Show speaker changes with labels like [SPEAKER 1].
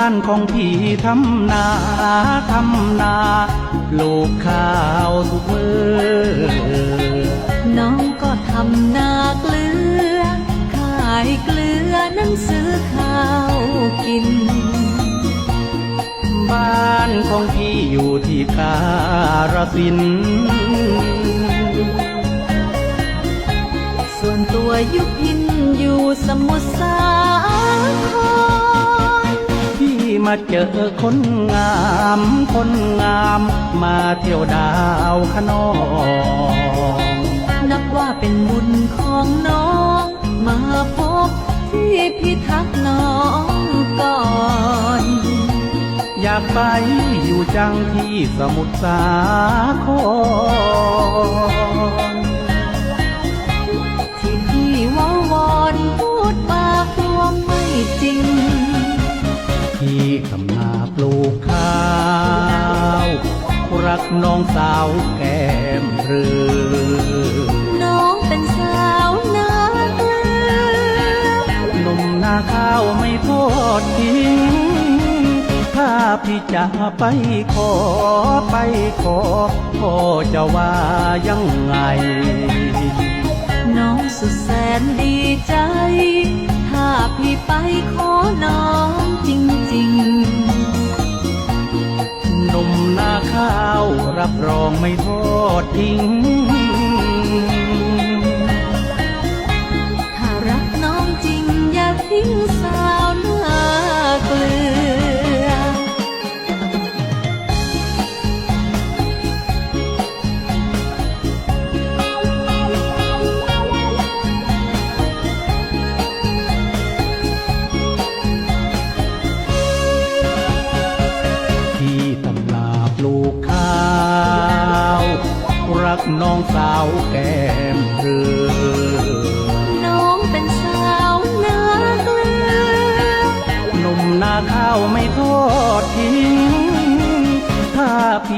[SPEAKER 1] านของพี่ทำนาทำนาปลูกข้าวทุกมือ
[SPEAKER 2] น้องก็ทำนาเกลือ ขายเกลือนั้นซื้อข้าวกิน
[SPEAKER 1] บ้านของพี่อยู่ที่การสินธุ์
[SPEAKER 2] ส่วนตัวยุพินอยู่สมุทรสาคร
[SPEAKER 1] พี่ มาเจอคนงาม คนงาม มาเที่ยวดาวขนอง
[SPEAKER 2] นับว่าเป็นบุญของน้อง มาพบที่พิทักษ์น้องก่อน
[SPEAKER 1] อยากไปอยู่จังที่สมุทรสาคร
[SPEAKER 2] น้
[SPEAKER 1] องสาวแก้มเรือ
[SPEAKER 2] น้องเป็นสาวนาเกลือ
[SPEAKER 1] หนุ่มนาข้าวไม่ทอดทิ้งถ้าพี่จะไปขอไปขอพ่อจะว่ายังไง
[SPEAKER 2] น้องสุดแสนดีใจ ถ้าพี่ไปขอน้อง รั
[SPEAKER 1] บรองไม่ทอดทิ้ง
[SPEAKER 2] น้องสาวแก้มเรือน้องเป็นสาวเนื้อเกลือ
[SPEAKER 1] หนุ่มนาข้าวไม่ทอดทิ้งถ้าพี่